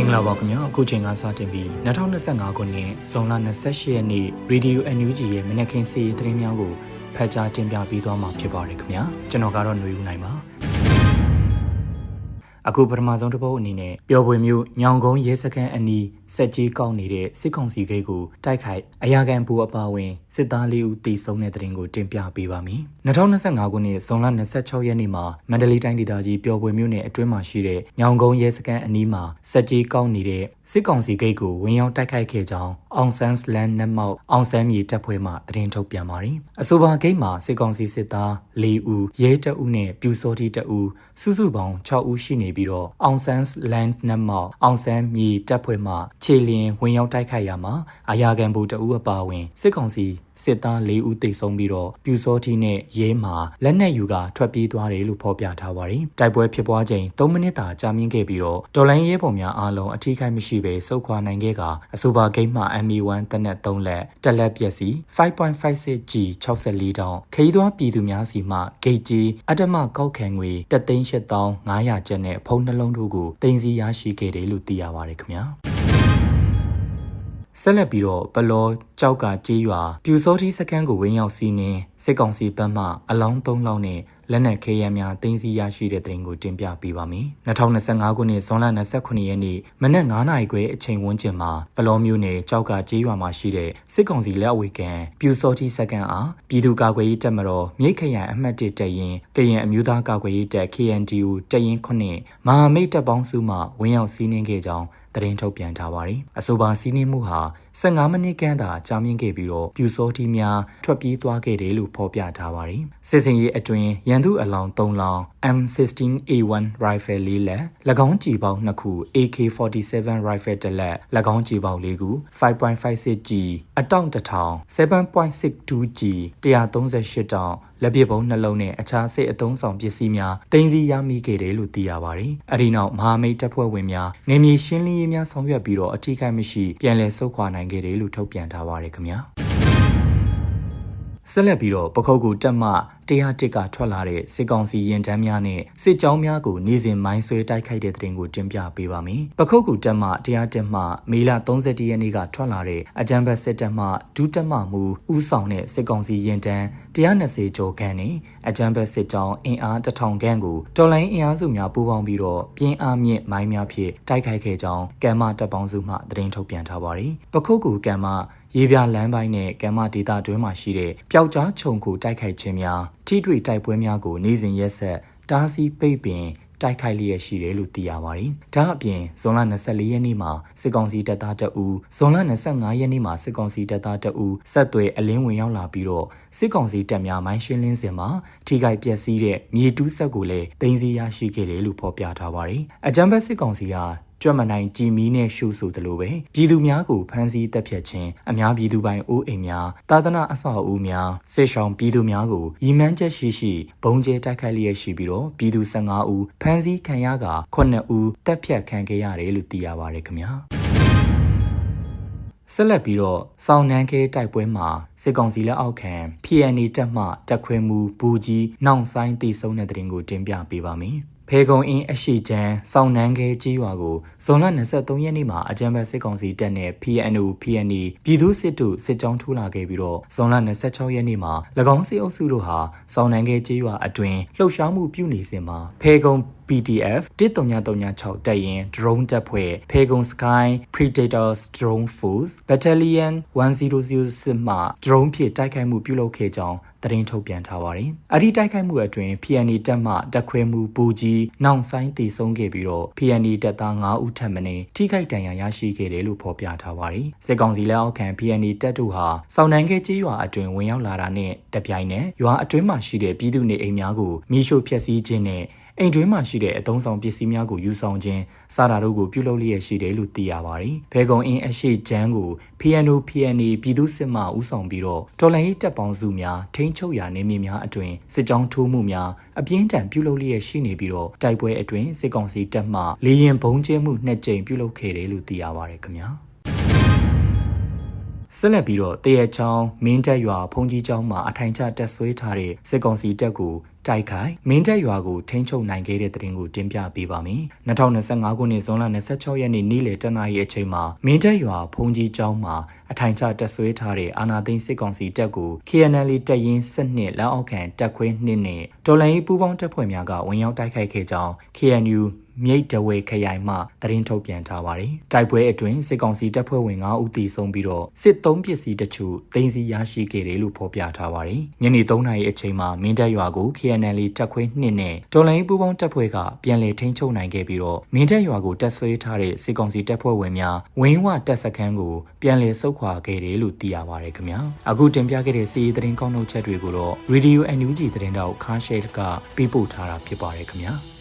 င်္ဂလာပါခင်ဗျာအခုချိန်ကစတင်ပြီး2025ခုနှစ်ဇွန်လ28ရက်နေ့ Radio NUG ရဲ့မနက်ခင်းစီးရီးသတင်းများကိုဖတ်ကြားတင်ပြပေးသွားမှာဖြစ်ပါတယ်ခင်ဗျာကျွန်တော်ကတော့ຫນွေဦးနိုင်ပါ အခုပထမဆုံးတစ်ပုတ်အနေနဲ့ပျော်ပွေမျိုးညောင်ကုန်းရဲစခန်းအနီးစက်ကြီးကောက်နေတဲ့စစ်ကောင်စီဂိတ်ကိုတိုက်ခိုက်အရာခံဘူအပါဝင်စစ်သားလေးဦးတေဆုံးတဲ့တဲ့ရင်ကိုတင်ပြပေးပါမယ်။2025ခုနှစ်ဇွန်လ26ရက်နေ့မှာမန္တလေးတိုင်းဒေသကြီးပျော်ပွေမျိုးနယ်အတွင်းမှာရှိတဲ့ညောင်ကုန်းရဲစခန်းအနီးမှာစက်ကြီးကောက်နေတဲ့စစ်ကောင်စီဂိတ်ကိုဝင်ရောက်တိုက်ခိုက်ခဲ့ကြောင်းအောင်ဆန်းလန်နက်မောက်အောင်ဆန်းမြေတပ်ဖွဲ့မှသတင်းထုတ်ပြန်ပါတယ်။အဆိုပါဂိတ်မှာစစ်ကောင်စီစစ်သား၄ဦးရဲတအုပ်နဲ့ပြူစောတိတအုပ်စုစုပေါင်း6ဦးရှိနေပြီးတော့အောင်ဆန်းလန်နက်မောက်အောင်ဆန်းမြေတပ်ဖွဲ့မှခြေလျင်ဝင်ရောက်တိုက်ခိုက်ရမှာအာယာကန်ဘူတအုပ်အပါဝင်စစ်ကောင်စီ စစ်သား၄ဦးတိတ်ဆုံးပြီးတော့ပြူစောတိနဲ့ရဲမှာလက်နက်ယူကထွက်ပြေးသွားတယ်လို့ဖော်ပြထားပါတယ်။တိုက်ပွဲဖြစ်ပွားချိန်3မိနစ်သာကြာမြင့်ခဲ့ပြီးတော့ဒေါ်လိုင်းရဲပေါ်များအားလုံးအထိခိုက်မရှိဘဲစုခွာနိုင်ခဲ့ကအဆိုပါဂိမ်းမှာ MA1 တနက်3လက်တက်လက်ပျက်စီ 5.56G 64တောင်းခရီးသွားပြည်သူများစီမှဂိတ်ကြီးအတ္တမကောက်ခံငွေ3,8500ကျပ်နဲ့ဖုန်းနှလုံးတို့ကိုတင်စီရရှိခဲ့တယ်လို့သိရပါတယ်ခင်ဗျာ။ ဆက်လက်ပြီးတော့ပလောကြောက်ကကြေးရွာပြူစောတိစခန်းကိုဝင်ရောက်စီးနင်းစစ်ကောင်စီဘက်မှအလောင်း၃လောင်းနဲ့လက်နက်ခဲယမ်းများတင်စီရရှိတဲ့တဲ့ရင်ကိုတင်ပြပေးပါမယ်။2025ခုနှစ်ဇွန်လ29ရက်နေ့မနက်9:00နာရီခွဲအချိန်ဝန်းကျင်မှာပလောမျိုးနယ်ကြောက်ကကြေးရွာမှာရှိတဲ့စစ်ကောင်စီလက်အဝေခံပြူစောတိစခန်းအားပြည်သူ့ကာကွယ်ရေးတပ်မတော်မြိတ်ခရိုင်အမှတ်1တပ်ရင်းကရင်အမျိုးသားကာကွယ်ရေးတပ် KNDU တပ်ရင်း9မဟာမိတ်တပ်ပေါင်းစုမှဝင်ရောက်စီးနင်းခဲ့ကြောင်း တရင်ထုတ်ပြန်ထားပါတယ်။အဆိုပါစီးနင်းမှုဟာ15မိနစ်ခန့်သာကြာမြင့်ခဲ့ပြီးတော့ပြူစောတိများထွက်ပြေးသွားခဲ့တယ်လို့ဖော်ပြထားပါတယ်။စစ်စင်ရေးအတွင်းရန်သူအလောင်း3လောင်း M16A1 rifle လေးလက်၎င်းကြည်ပေါင်း2ခု AK47 rifle တစ်လက်၎င်းကြည်ပေါင်း4ခု 5.56G အတောင့်တစ်ထောင် 7.62G 138တောင် လက်ပစ်ဗုံးနှလုံးနဲ့အခြားစစ်အုံဆောင်ပစ္စည်းများတင်စီရမိခဲ့တယ်လို့သိရပါတယ်။အဲဒီနောက်မဟာမိတ်တပ်ဖွဲ့ဝင်များနေမြေရှင်းလင်းရေးများဆောင်ရွက်ပြီးတော့အထူးခိုက်မရှိပြန်လည်ဆုတ်ခွာနိုင်ခဲ့တယ်လို့ထုတ်ပြန်ထားပါတယ်ခင်ဗျာ။ ဆက်လက်ပြီးတော့ပခုတ်ကူတက်မှတရားတစ်ကထွက်လာတဲ့စစ်ကောင်စီရင်တန်းများနဲ့စစ်ကြောင်းများကိုနေစဉ်မိုင်းဆွဲတိုက်ခိုက်တဲ့တဲ့တင်ကိုတင်ပြပေးပါမယ်။ပခုတ်ကူတက်မှတရားတက်မှမေလ31ရက်နေ့ကထွက်လာတဲ့အကြံဘတ်စစ်တပ်မှဒုတက်မှမူဦးဆောင်တဲ့စစ်ကောင်စီရင်တန်း120ကျော်ခန့်နဲ့အကြံဘတ်စစ်ကြောင်းအင်အား1000ခန့်ကိုတော်လိုင်းအင်အားစုများပူးပေါင်းပြီးတော့ပြင်းအားမြင့်မိုင်းများဖြင့်တိုက်ခိုက်ခဲ့ကြောင်းကမ်မတပ်ပေါင်းစုမှသတင်းထုတ်ပြန်ထားပါတယ်။ပခုတ်ကူကမ်မ ရေပြလမ်းပိုင်းနဲ့ကမ္မဒေတာတွင်းမှာရှိတဲ့ပျောက်ကြားခြုံကိုတိုက်ခိုက်ခြင်းများထိတွေ့တိုက်ပွဲများကိုနေ့စဉ်ရက်ဆက်တားဆီးပိတ်ပင်တိုက်ခိုက်လျက်ရှိတယ်လို့သိရပါတယ်။ဒါအပြင်ဇွန်လ24ရက်နေ့မှာစစ်ကောင်စီတပ်သားတအူဇွန်လ25ရက်နေ့မှာစစ်ကောင်စီတပ်သားတအူဆက်သွဲအလင်းဝင်ရောက်လာပြီးတော့စစ်ကောင်စီတပ်များမိုင်းရှင်းလင်းစဉ်မှာထိခိုက်ပျက်စီးတဲ့မြေတူးဆက်ကိုလည်းတင်စီရရှိခဲ့တယ်လို့ဖော်ပြထားပါတယ်။အကြံဘက်စစ်ကောင်စီက ကြွမနိုင်ကြည်မီနဲ့ရှုဆိုသလိုပဲပြည်သူများကိုဖမ်းဆီးတပ်ဖြတ်ခြင်းအများပြည်သူပိုင်အိုးအိမ်များတာသနာအဆောက်အဦများစစ်ဆောင်ပြည်သူများကိုရီမန်းချက်ရှိရှိဘုံကျဲတိုက်ခိုက်လျက်ရှိပြီးတော့ပြည်သူ15ဦးဖမ်းဆီးခံရက9ဦးတပ်ဖြတ်ခံခဲ့ရတယ်လို့သိရပါတယ်ခင်ဗျာဆက်လက်ပြီးတော့စောင်းနှန်းခဲတိုက်ပွဲမှာစစ်ကောင်စီလက်အောက်ခံ PNA တပ်မှတက်ခွဲမှုဘူကြီးနှောင်ဆိုင်တည်ဆုံတဲ့တဲ့တင်ကိုတင်ပြပေးပါမယ်။ ဖေကုံအင်းအရှိချမ်းစောင်းနန်းခဲကြီးရွာကိုဇွန်လ23ရက်နေ့မှာအကြံဖက်စစ်ကောင်စီတပ်နဲ့ PNO PNE ပြည်သူစစ်တို့စစ်ကြောင်းထိုးလာခဲ့ပြီးတော့ဇွန်လ26ရက်နေ့မှာ၎င်းစစ်အုပ်စုတို့ဟာစောင်းနန်းခဲကြီးရွာအတွင်းလှုပ်ရှားမှုပြုနေစဉ်မှာဖေကုံ PDF 13336တပ်ရင် drone တပ်ဖွဲ့ Pegon Sky Predators Drone Force Battalion 1006မှ drone ဖြင့်တိုက်ခိုက်မှုပြုလုပ်ခဲ့ကြောင်းသတင်းထုတ်ပြန်ထားပါတယ်။အဒီတိုက်ခိုက်မှုအတွင်း PNA တပ်မှတက်ခွဲမှုပူကြီးနောင်ဆိုင်တည်ဆုံးခဲ့ပြီးတော့ PNA တပ်သား9ဦးထပ်မံထိခိုက်ဒဏ်ရာရရှိခဲ့တယ်လို့ဖော်ပြထားပါတယ်။စစ်ကောင်စီလက်အောက်ခံ PNA တပ်တို့ဟာစောင်းနန်းခဲကျေးရွာအတွင်းဝင်ရောက်လာတာနဲ့တပြိုင်နက်ရွာအတွင်းမှာရှိတဲ့ပြည်သူနေအိမ်များကိုမိရှို့ဖျက်ဆီးခြင်းနဲ့ အိမ်တွင်းမှာရှိတဲ့အသုံးဆောင်ပစ္စည်းများကိုယူဆောင်ခြင်းစတာတို့ကိုပြုလုပ်လျက်ရှိတယ်လို့သိရပါတယ်။ဖေကုံအင်းအရှိချမ်းကို PNO PNA ပြည်သူစစ်မှဦးဆောင်ပြီးတော့တော်လှန်ရေးတပ်ပေါင်းစုများထိန်းချုပ်ရာနေမြေများအတွင်စစ်ကြောင်းထိုးမှုများအပြင်းထန်ပြုလုပ်လျက်ရှိနေပြီးတော့တိုက်ပွဲအတွင်စစ်ကောင်စီတပ်မှလေရင်ဘုံကျဲမှုနှစ်ကြိမ်ပြုလုပ်ခဲ့တယ်လို့သိရပါတယ်ခင်ဗျာ။ဆက်လက်ပြီးတော့တရချောင်းမင်းတက်ရွာဖုန်ကြီးကျောင်းမှာအထိုင်ချတက်ဆွဲထားတဲ့စစ်ကောင်စီတပ်ကိုတိုက်ခိုက်မင်းတပ်ရွာကိုထိန်းချုပ်နိုင်ခဲ့တဲ့သတင်းကိုတင်ပြပေးပါမယ်။2025ခုနှစ်ဇွန်လ26ရက်နေ့နေ့လယ်တနာရီအချိန်မှာမင်းတပ်ရွာဖုန်ကြီးကျောင်းမှာအထိုင်ချတက်ဆွဲထားတဲ့အာနာသိန်းစစ်ကောင်စီတပ်ကို KNL တပ်ရင်း7လက်အောက်ခံတပ်ခွဲ2နဲ့တော်လိုင်းပူးပေါင်းတပ်ဖွဲ့များကဝင်ရောက်တိုက်ခိုက်ခဲ့ကြောင်း KNU မြိတ်တဝဲခရိုင်မှသတင်းထုတ်ပြန်ထားပါတယ်။တိုက်ပွဲအတွင်းစစ်ကောင်စီတပ်ဖွဲ့ဝင်9ဦးသေဆုံးပြီးတော့စစ်သုံးပစ္စည်းတချို့တင်စီရရှိခဲ့တယ်လို့ဖော်ပြထားပါတယ်။ညနေ3နာရီအချိန်မှာမင်းတပ်ရွာကို KNL တပ်ခွဲ2နဲ့တော်လိုင်းပူးပေါင်းတပ်ဖွဲ့ကပြန်လည်ထိန်းချုပ်နိုင်ခဲ့ပြီးတော့မင်းတပ်ရွာကိုတပ်ဆွဲထားတဲ့စစ်ကောင်စီတပ်ဖွဲ့ဝင်များဝင်းဝတပ်စခန်းကိုပြန်လည်ဆုတ်ခွာခဲ့တယ်လို့သိရပါတယ်ခင်ဗျာ။အခုတင်ပြခဲ့တဲ့စီးရီးသတင်းကောက်နှုတ်ချက်တွေကိုတော့ Radio NUG သတင်းတောက်ခါရှဲကပေးပို့ထားတာဖြစ်ပါတယ်ခင်ဗျာ။